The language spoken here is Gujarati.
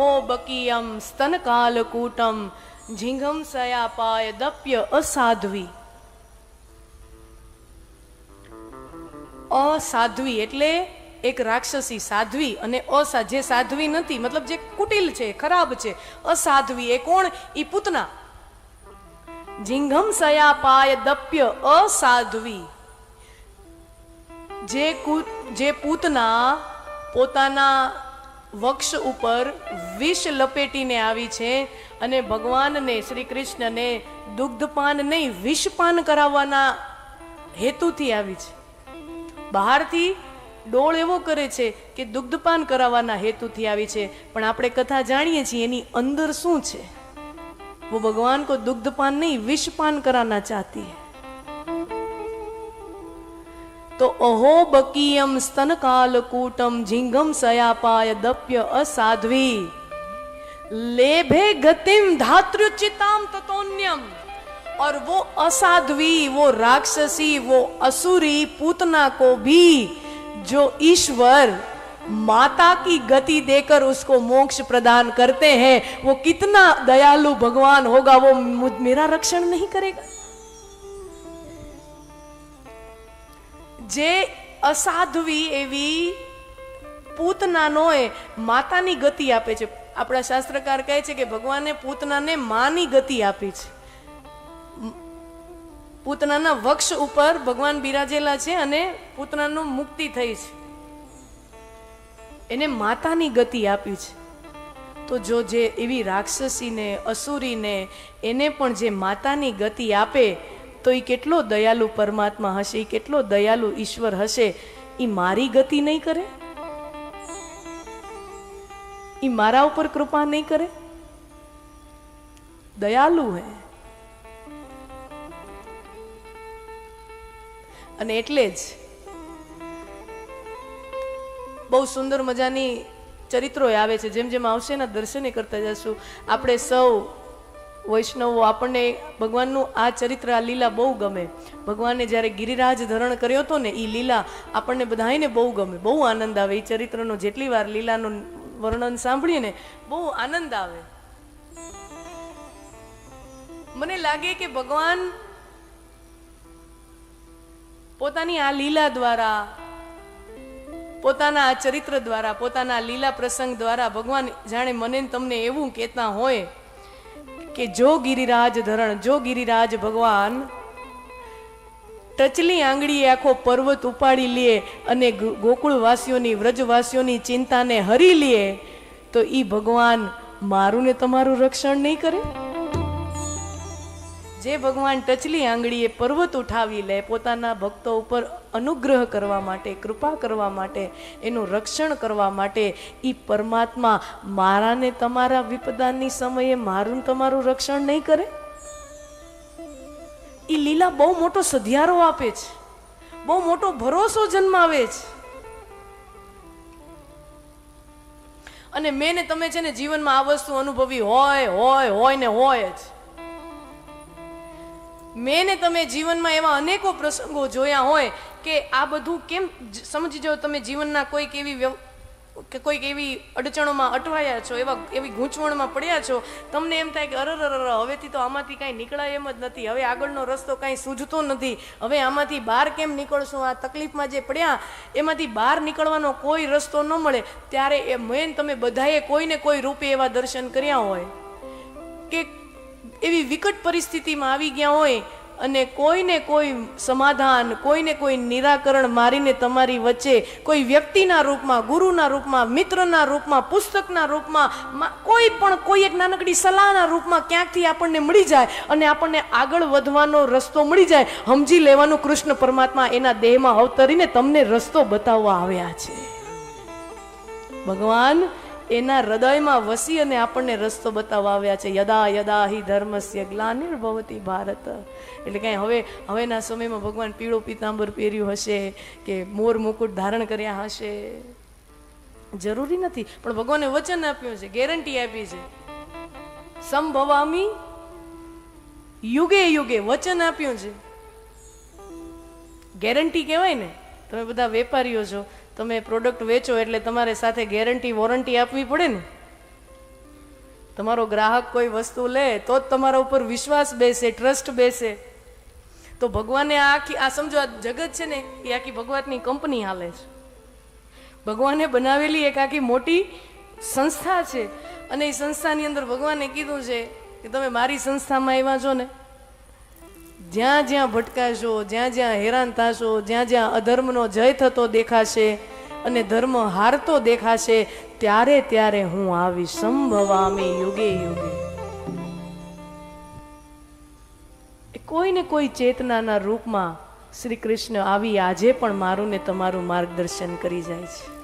અહો બકીયમ સ્તનકાલકૂટમ ઝીંઘમ સયાપાય દપ્ય અસાધ્વી અસાધ્વી એટલે એક રાક્ષસી સાધ્વી અને અસા, જે સાધ્વી નથી, મતલબ જે કુટિલ છે, ખરાબ છે, અસાધ્વી એ કોણ? ઈ પૂતના. ઝીંઘમ સયાપાય દપ્ય અસાધ્વી. જે જે પૂતના પોતાના વક્ષ ઉપર વિષ લપેટીને આવી છે અને ભગવાનને શ્રી કૃષ્ણને દુગ્ધપાન નહીં, વિષપાન કરાવવાના હેતુથી આવી છે. બહારથી ડોળ એવો કરે છે કે દુગ્ધપાન કરાવવાના હેતુથી આવી છે. પણ આપણે કથા જાણીએ છીએ એની અંદર શું છે? હું ભગવાન કો દુગ્ધપાન નહીં, વિષપાન કરાના ચાહતી હૈ. तो अहो बकीयम स्तन कालकूटम झिंगम सयापाय दप्य असाध्वी। लेभे गतिम धातृचिताम ततोन्यम। और वो असाध्वी, वो राक्षसी, वो असुरी पूतना को भी जो ईश्वर माता की गति देकर उसको मोक्ष प्रदान करते हैं, वो कितना दयालु भगवान होगा, वो मेरा रक्षण नहीं करेगा। જે અસાધ્વી એવી પૂતનાનોએ માતાની ગતિ આપે છે. આપણા શાસ્ત્રકાર કહે છે કે ભગવાને પૂતનાને માની ગતિ આપી છે. પૂતનાના વક્ષ ઉપર ભગવાન બિરાજેલા છે અને પૂતનાનું મુક્તિ થઈ છે. એને માતાની ગતિ આપી છે. તો જો જે એવી રાક્ષસીને, અસુરીને, એને પણ જે માતાની ગતિ આપે તો એ કેટલો દયાલુ પરમાત્મા હશે? એ કેટલો દયાલુ ઈશ્વર હશે? એ મારી ગતિ નહીં કરે? એ મારા ઉપર કૃપા નહીં કરે? દયાલુ હે. અને એટલે જ બહુ સુંદર મજાની ચરિત્રો આવે છે. જેમ જેમ આવશે ને દર્શને કરતા જશું. આપણે સૌ વૈષ્ણવો આપણને ભગવાનનું આ ચરિત્ર, આ લીલા બહુ ગમે. ભગવાને જ્યારે ગિરિરાજ ધરણ કર્યો હતો ને એ લીલા આપણને બધાને બહુ ગમે. બહુ આનંદ આવે. એ ચરિત્રનો જેટલી વાર લીલાનું વર્ણન સાંભળીએ ને, બહુ આનંદ આવે. મને લાગે કે ભગવાન પોતાની આ લીલા દ્વારા, પોતાના આ ચરિત્ર દ્વારા, પોતાના લીલા પ્રસંગ દ્વારા ભગવાન જાણે મને તમને એવું કહેતા હોય કે જો ગિરિરાજ ધરણ, જો ગિરિરાજ ભગવાન, ટચલી આંગળીએ આખો પર્વત ઉપાડી લે અને ગોકુળવાસીઓની, વ્રજવાસીઓની ચિંતાને હરી લે, તો એ ભગવાન મારું ને તમારું રક્ષણ નહીં કરે? જે ભગવાન ટચલી આંગળીએ પર્વત ઉઠાવી લે, પોતાના ભક્તો ઉપર અનુગ્રહ કરવા માટે, કૃપા કરવા માટે, એનું રક્ષણ કરવા માટે એ પરમાત્મા મારાને તમારા વિપદાની સમયે મારું તમારું રક્ષણ નહીં કરે? એ લીલા બહુ મોટો સધિયારો આપે છે. બહુ મોટો ભરોસો જન્માવે છે. અને મેં ને તમે છે ને જીવનમાં આ વસ્તુ અનુભવી હોય હોય હોય ને હોય જ. મેં ને તમે જીવનમાં એવા અનેકો પ્રસંગો જોયા હોય કે આ બધું કેમ સમજી જાઓ તમે જીવનના કોઈક એવી કે કોઈક એવી અડચણોમાં અટવાયા છો, એવા, એવી ગૂંચવણમાં પડ્યા છો, તમને એમ થાય કે અરર અરર, હવેથી તો આમાંથી કાંઈ નીકળાય એમ જ નથી. હવે આગળનો રસ્તો કાંઈ સૂઝતો નથી. હવે આમાંથી બહાર કેમ નીકળશું? આ તકલીફમાં જે પડ્યા, એમાંથી બહાર નીકળવાનો કોઈ રસ્તો ન મળે. ત્યારે એ મેન તમે બધાએ કોઈને કોઈ રૂપે એવા દર્શન કર્યા હોય કે એવી વિકટ પરિસ્થિતિમાં આવી ગયા હોય અને કોઈને કોઈ સમાધાન, કોઈને કોઈ નિરાકરણ મારીને તમારી વચ્ચે કોઈ વ્યક્તિના રૂપમાં, ગુરુના રૂપમાં, મિત્રના રૂપમાં, પુસ્તકના રૂપમાં કોઈ પણ, કોઈ એક નાનકડી સલાહના રૂપમાં ક્યાંકથી આપણને મળી જાય અને આપણને આગળ વધવાનો રસ્તો મળી જાય, સમજી લેવાનું કૃષ્ણ પરમાત્મા એના દેહમાં અવતરીને તમને રસ્તો બતાવવા આવ્યા છે. ભગવાન એના હૃદયમાં વસી અને આપણને રસ્તો બતાવવા આવ્યા છે. યદા યદા હિ ધર્મસ્ય ગ્લાનિર્ભવતી ભારત. એટલે કાંઈ હવે, હવેના સમયમાં ભગવાન પીળો પીતાંબર પહેર્યું હશે કે મોર મુકુટ ધારણ કર્યા હશે. જરૂરી નથી. પણ ભગવાને વચન આપ્યું છે, ગેરંટી આપી છે. સંભવામી યુગે યુગે વચન આપ્યું છે. ગેરંટી કહેવાય ને? તમે બધા વેપારીઓ છો. તમે પ્રોડક્ટ વેચો એટલે તમારે સાથે ગેરંટી વોરંટી આપવી પડે ને? તમારો ગ્રાહક કોઈ વસ્તુ લે, તો જ તમારા ઉપર વિશ્વાસ બેસે ટ્રસ્ટ બેસે. તો ભગવાને આ આખી, આ સમજો, આ જગત છે ને, એ આખી ભગવાનની કંપની હાલે છે. ભગવાને બનાવેલી એક આખી મોટી સંસ્થા છે. અને એ સંસ્થાની અંદર ભગવાને કીધું છે કે તમે મારી સંસ્થામાં આવ્યા છો ને જ્યાં જ્યાં ભટકાશો, જ્યાં જ્યાં હેરાન થશો, જ્યાં જ્યાં અધર્મનો જય થતો દેખાશે અને ધર્મ હારતો દેખાશે, ત્યારે ત્યારે હું આવી સંભવામી યુગે યુગે. એ કોઈ કોઈ ચેતનાના રૂપમાં શ્રી કૃષ્ણ આવી આજે પણ મારું ને તમારું માર્ગદર્શન કરી જાય છે.